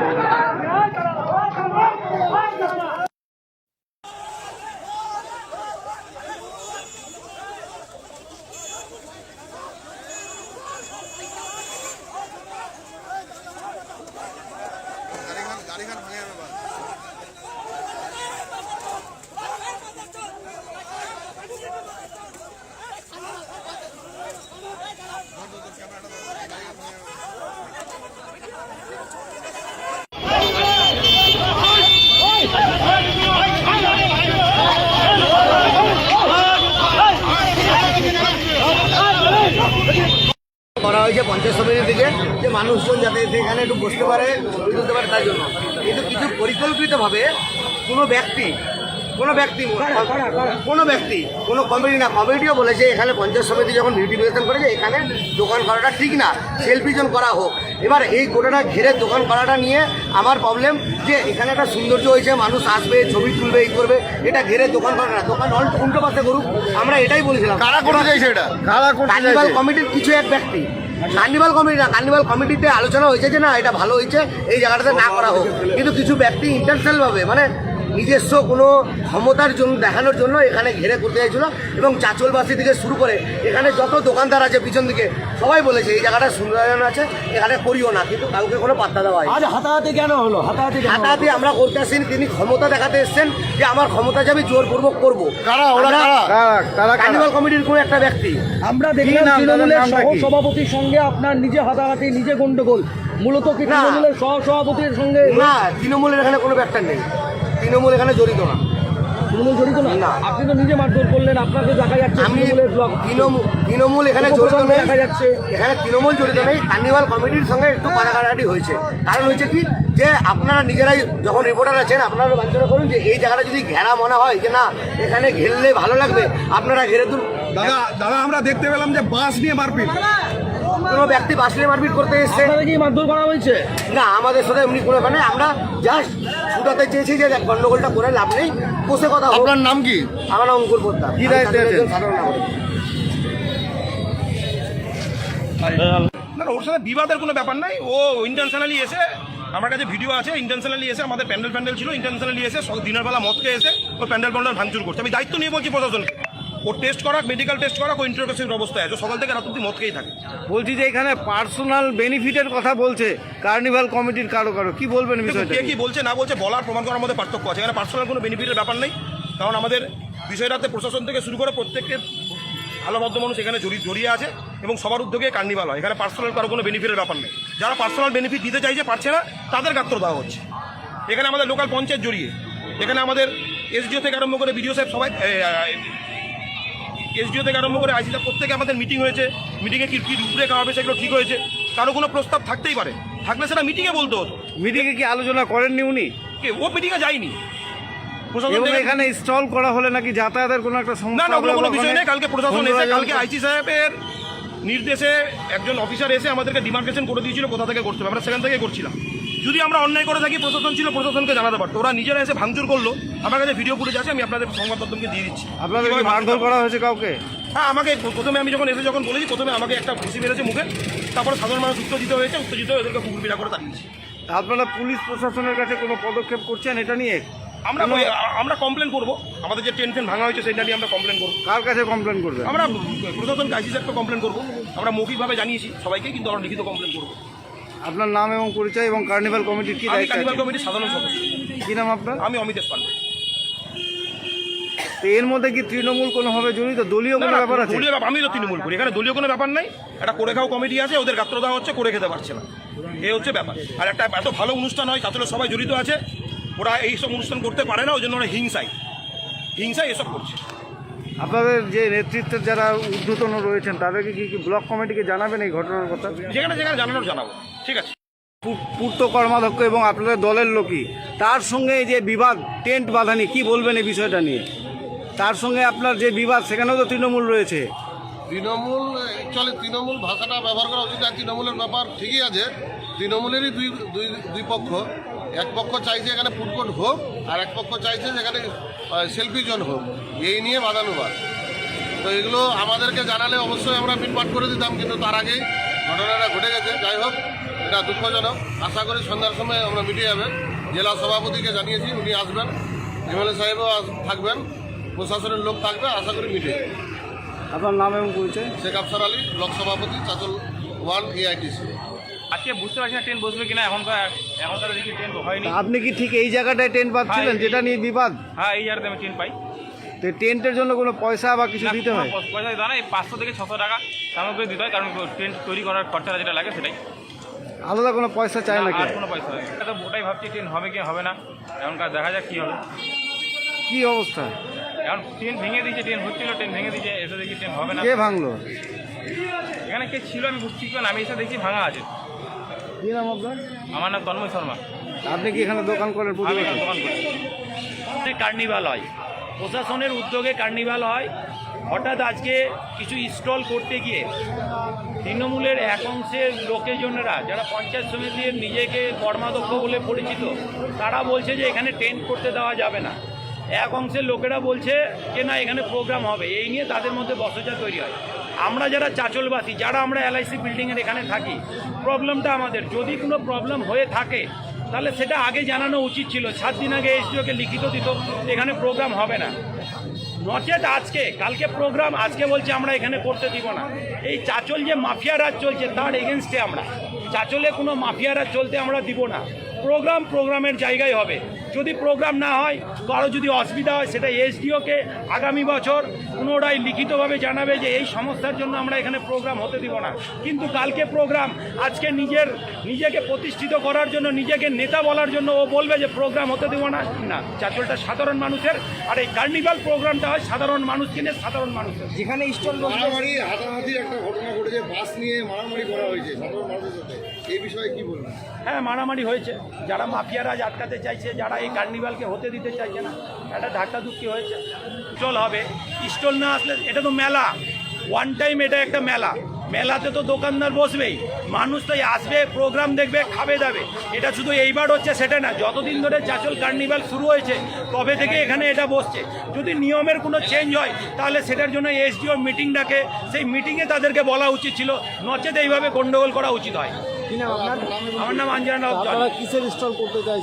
Давай, давай. পঞ্চায়েত সমিতি থেকে যে মানুষজন যাতে সেখানে একটু বসতে পারে ছবি তুলতে পারে তার জন্য। কিন্তু কিছু পরিকল্পিতভাবে কোনো ব্যক্তি কোনো ব্যক্তি কোনো ব্যক্তি কোনো কমিটি না কমিটিও বলেছে এখানে পঞ্চায়েত সমিতি যখন বিউটিফিকেশন করেছে এখানে দোকান করাটা ঠিক না সেলফিজন করা হোক। এবার এই গোটাটা ঘিরে দোকান করাটা নিয়ে আমার প্রবলেম যে এখানে একটা সৌন্দর্য হয়েছে মানুষ আসবে ছবি তুলবে এই করবে এটা ঘিরে দোকান করা না। দোকান অল্প উল্টো পাশে করুক আমরা এটাই বলেছিলাম। কারা করতে চাইছে এটা? কারা কমিটির কিছু এক ব্যক্তি কার্নিভাল কমিটি না কার্নিভাল কমিটিতে আলোচনা হয়েছে যে না, এটা ভালো হয়েছে, এই জায়গাটাতে না করা হোক। কিন্তু কিছু ব্যক্তি ইন্টারন্যাশনাল ভাবে মানে নিজস্ব কোনো ক্ষমতার জন্য দেখানোর জন্য এখানে ঘেরে করতে চাইছিল এবং চাচলবাসী থেকে শুরু করে এখানে যত দোকানদার আছে পিছন দিকে সবাই বলেছে এই জায়গাটা সুন্দরায়ন আছে এখানে করিও না কিন্তু কাউকে কোনো পাত্তা দেওয়া হয় আজ হাতাহাতি কেন হলো? হাতাহাতি হাতাহাতি আমরা করতে আসিনি তিনি ক্ষমতা দেখাতে এসছেন যে আমার ক্ষমতা যাবে জোরপূর্বক করব। কারা? ওরা কারা? কারা? কারা কার্নিভাল কমিটির কোনো একটা ব্যক্তি। আমরা দেখলাম? তৃণমূলের কি? সভাপতির সঙ্গে আপনার নিজে হাতাহাতি নিজে গন্ডগোল। মূলত কি না। তৃণমূলের সহ সভাপতির সঙ্গে না তৃণমূলের এখানে কোনো ব্যাপার নেই। তৃণমূল এখানে জড়িত না। তৃণমূল জড়িত না? না। আপনি তো নিজে মারধর করলেন আপনাকে দেখা যাচ্ছে আমি তৃণমূল তৃণমূল এখানে জড়িত নেই। দেখা যাচ্ছে। এখানে তৃণমূল জড়িত নেই। কার্নিভাল কমিটির সঙ্গে একটু কাটাকাটি হয়েছে। কারণ হয়েছে কি? যে আপনারা নিজেরাই যখন রিপোর্টার আছেন আপনারা বিবেচনা করুন যে এই জায়গাটা যদি ঘেরা মনে হয় যে না এখানে ঘেরলে ভালো লাগবে আপনারা ঘেরে তুল দাদা দাদা আমরা দেখতে পেলাম যে বাস নিয়ে মারপিট। কোনো ব্যক্তি বাস নিয়ে মারপিট করতে এসছে। আপনাদের মারধর করা হয়েছে? না আমাদের সাথে এমনি কোনো ব্যাপার আমরা জাস্ট ছুটাতে চেয়েছি যে গন্ডগোলটা করে লাভ নেই কোষে কথা আপনার নাম কি? আমার নাম অঙ্কুর পোদ্দার। কি দায়িত্বে আছেন? সাধারণ না ওর সাথে বিবাদের কোনো ব্যাপার নাই। ও ইন্টেনশনালি এসে আমার কাছে ভিডিও আছে ইন্টেনশনালি এসে আমাদের প্যান্ডেল প্যান্ডেল ছিল ইন্টেনশনালি এসে সব দিনের বেলা মদ খেয়ে এসে ও প্যান্ডেল প্যান্ডেল ভাঙচুর করছে। আমি দায়িত্ব নিয়ে বলছি প্রশাসনকে। ওর টেস্ট করাক মেডিকেল টেস্ট করাক ও ইন্টারোগেশন অবস্থায় আছে। ও সকাল থেকে রাত অব্দি মদ খেয়েই থাকে। বলছি যে এখানে পার্সোনাল বেনিফিটের কথা বলছে কার্নিভাল কমিটির কারও কারও। কি বলবেন বিষয়টা কে কি বলছে না বলছে বলার প্রমাণ করার মধ্যে পার্থক্য আছে। এখানে পার্সোনাল কোনো বেনিফিটের ব্যাপার নেই। কারণ আমাদের বিষয়টাতে প্রশাসন থেকে শুরু করে প্রত্যেককে ভালো ভদ্র মানুষ এখানে জড়ি- জড়িয়ে আছে এবং সবার উদ্যোগে কার্নিভাল হয়। এখানে পার্সোনাল কারও কোনো বেনিফিটের ব্যাপার নেই। যারা পার্সোনাল বেনিফিট দিতে চাইছে পারছে না তাদের গাত্র দেওয়া হচ্ছে। এখানে আমাদের লোকাল পঞ্চায়েত জড়িয়ে। এখানে আমাদের এসডিও থেকে আরম্ভ করে বিডিও সাহেব সবাই এসডিও থেকে আরম্ভ করে আইসি প্রত্যেকে আমাদের মিটিং হয়েছে। মিটিংয়ে কি কী রূপরেখা হবে সেগুলো ঠিক হয়েছে। কারও কোনো প্রস্তাব থাকতেই পারে। থাকলে সেটা মিটিংয়ে বলতে হতো। মিটিংয়ে কি আলোচনা করেননি উনি? ও মিটিংয়ে যায়নি। এবং এখানে স্টল করা হলে নাকি যাতায়াতের কোনো একটা সমস্যা না ওগুলো কোনো বিষয় নেই। কালকে প্রশাসন এসে কালকে আইসি সাহেবের নির্দেশে একজন অফিসার এসে আমাদেরকে ডিমার্কেশন করে দিয়েছিল কোথা থেকে করতে হবে আমরা সেখান থেকে করছিলাম। যদি আমরা অন্যায় করে থাকি প্রশাসন ছিল প্রশাসনকে জানাতে পারতো। ওরা নিজেরা এসে ভাঙচুর করল। আমার কাছে ভিডিও ফুটেজ আছে আমি আপনাদের সংবাদ মাধ্যমকে দিয়ে দিচ্ছি। আপনাদের মারধর করা হয়েছে কাউকে? হ্যাঁ আমাকে প্রথমে আমি যখন এসে যখন বলেছি প্রথমে আমাকে একটা ঘুষি মেরেছে মুখে তারপরে সাধারণ মানুষ উত্তেজিত হয়েছে উত্তেজিত হয়ে এদেরকে কুকুর পিড়া করে তাড়িয়েছি। আপনারা পুলিশ প্রশাসনের কাছে কোনো পদক্ষেপ করছেন এটা নিয়ে? আমরা আমরা কমপ্লেন করব। আমাদের যে টেনশন ভাঙা হয়েছে সেটা নিয়ে আমরা কমপ্লেন করব। কার কাছে কমপ্লেন করবেন? আমরা প্রশাসনকে আইসি সাহেবকে কমপ্লেন করব। আমরা মৌখিকভাবে জানিয়েছি সবাইকে কিন্তু আমরা লিখিত কমপ্লেন করব। আপনার নাম এবং পরিচয় এবং কার্নিভাল কমিটির কি আমি দায়িত্ব আছে? কমিটির সাধারণ সদস্য। কি নাম আপনার? আমি অমিতেশ পান্ডে তো এর মধ্যে কি তৃণমূল কোনোভাবে জড়িত? দলীয় না, কোনো না, ব্যাপার আছে? দলীয় ব্যাপার আমি তো তৃণমূল করি। এখানে দলীয় কোনো ব্যাপার নাই। একটা করে খাও কমিটি আছে ওদের গাত্র দেওয়া হচ্ছে করে খেতে পারছে না। এই হচ্ছে ব্যাপার। আর একটা এত ভালো অনুষ্ঠান হয় কাতলে সবাই জড়িত আছে। ওরা এই সব অনুষ্ঠান করতে পারে না ওই জন্য ওরা হিংসাই হিংসাই এসব করছে। আপনাদের যে নেতৃত্বের যারা ঊর্ধ্বতন রয়েছেন তাদেরকে কি কি ব্লক কমিটিকে জানাবেন এই ঘটনার কথা? যেখানে যেখানে জানানোর জানাব। ঠিক আছে। পূর্ত কর্মাধ্যক্ষ এবং আপনাদের দলের লোকই। তার সঙ্গে এই যে বিবাদ টেন্ট বাঁধানি কি বলবেন এই বিষয়টা নিয়ে? তার সঙ্গে আপনার যে বিবাদ সেখানেও তো তৃণমূল রয়েছে। তৃণমূল অ্যাকচুয়ালি তৃণমূল ভাষাটা ব্যবহার করা উচিত। আর তৃণমূলের ব্যাপার ঠিকই আছে। তৃণমূলেরই দুই দুই দুই পক্ষ। এক পক্ষ চাইছে এখানে ফুটকোট হোক আর এক পক্ষ চাইছে যেখানে সেলফি জোন হোক। এই নিয়ে বাদানুবাদ। তো এগুলো আমাদেরকে জানালে অবশ্যই আমরা মিটমাট করে দিতাম কিন্তু তার আগেই ঘটনাটা ঘটে গেছে যাই হোক এটা দুঃখজনক। আশা করি সন্ধ্যার সময় আমরা মিটে যাবে। জেলা সভাপতিকে জানিয়েছি উনি আসবেন। এমএলএ সাহেবও থাকবেন। প্রশাসনের লোক থাকবে আশা করি মিটে যাবে। আপনার নাম এবং পরিচয়? শেখ আফসার আলী ব্লক সভাপতি চাচল ওয়ান এআইটিসি। আজকে বুঝতে পারছি না ট্রেন বসবে কিনা এখনকার এখনকার দেখি ট্রেন হয়নি। আপনি কি ঠিক এই জায়গাটায় ট্রেন পাচ্ছিলেন হ্যাঁ, যেটা নিয়ে বিবাদ? হ্যাঁ এই জায়গাতে আমি ট্রেন পাই। তো টেন্টের জন্য কোনো পয়সা বা কিছু দিতে হয়? পয়সা দিতে হয় না এই পাঁচশো থেকে ছশো টাকা সামগ্রী দিতে হয় কারণ ট্রেন তৈরি করার খরচাটা যেটা লাগে সেটাই। আলাদা কোনো পয়সা চাই না, কোনো পয়সা এটা তো ওটাই ভাবছি ট্রেন হবে কি হবে না এখনকার দেখা যাক কী হবে। কি অবস্থা? এখন ট্রেন ভেঙে দিয়েছে ট্রেন হচ্ছিল ট্রেন ভেঙে দিয়েছে এসে দেখি ট্রেন হবে না। কে ভাঙলো? এখানে কে ছিল আমি বুঝছি কেন আমি এসে দেখি ভাঙা আছে। কি নাম আপনার? আমার নাম তন্ময় শর্মা। আপনি কি এখানে দোকান করেন দোকান করি। কার্নিভাল হয়। প্রশাসনের উদ্যোগে কার্নিভাল হয়। হঠাৎ আজকে কিছু স্টল করতে গিয়ে তৃণমূলের এক অংশের লোকেজনেরা, যারা পঞ্চায়েত সমিতির নিজেকে কর্মাধ্যক্ষ বলে পরিচিত, তারা বলছে যে এখানে টেন্ট করতে দেওয়া যাবে না। এক অংশের লোকেরা বলছে যে না, এখানে প্রোগ্রাম হবে। এই নিয়ে তাদের মধ্যে বসজা তৈরি হয়। আমরা যারা চাচলবাসী, যারা আমরা এলআইসি বিল্ডিংয়ের এখানে থাকি, প্রবলেমটা আমাদের। যদি কোনো প্রবলেম হয়ে থাকে তাহলে সেটা আগে জানানো উচিত ছিল। সাত দিন আগে এসডিওকে লিখিত দিত, এখানে প্রোগ্রাম হবে না। নচেত আজকে, কালকে প্রোগ্রাম আজকে বলছে আমরা এখানে করতে দিব না। এই চাচল যে মাফিয়া রাজ চলছে, তার এগেনস্টে আমরা। চাচলে কোনো মাফিয়া রাজ চলতে আমরা দিব না। প্রোগ্রাম প্রোগ্রামের জায়গায় হবে। যদি প্রোগ্রাম না হয় কারও যদি অসুবিধা হয় সেটা এসডিওকে আগামী বছর পুনরায় লিখিতভাবে জানাবে যে এই সমস্যার জন্য আমরা এখানে প্রোগ্রাম হতে দিব না। কিন্তু কালকে প্রোগ্রাম আজকে নিজের নিজেকে প্রতিষ্ঠিত করার জন্য নিজেকে নেতা বলার জন্য ও বলবে যে প্রোগ্রাম হতে দিব না। না চাচলটা সাধারণ মানুষের আর এই কার্নিভাল প্রোগ্রামটা হয় সাধারণ মানুষ কিনে সাধারণ মানুষের। যেখানে স্টল মারামারি হাতাহাতির একটা ঘটনা ঘটেছে বাস নিয়ে মারামারি করা হয়েছে সাধারণ মানুষের সাথে। এই বিষয়ে কি বলবেন? হ্যাঁ মারামারি হয়েছে। যারা মাফিয়ারা আটকাতে চাইছে যারা এই কার্নিভালকে হতে দিতে চাইছে না। একটা ধাক্কা ধুক্কি হয়েছে। স্টল হবে। স্টল না আসলে এটা তো মেলা। ওয়ান টাইম এটা একটা মেলা। মেলাতে তো দোকানদার বসবেই। মানুষ তো আসবে প্রোগ্রাম দেখবে খাবে দাবে। এটা শুধু এইবার হচ্ছে সেটা না। যতদিন ধরে চাচল কার্নিভাল শুরু হয়েছে তবে থেকে এখানে এটা বসছে। যদি নিয়মের কোনো চেঞ্জ হয় তাহলে সেটার জন্য এসডিও মিটিং ডাকে সেই মিটিংয়ে তাদেরকে বলা উচিত ছিল। নচেত এইভাবে গণ্ডগোল করা উচিত হয়। আমার নাম আঞ্জনা কিসের স্টল করতে চাইছেন?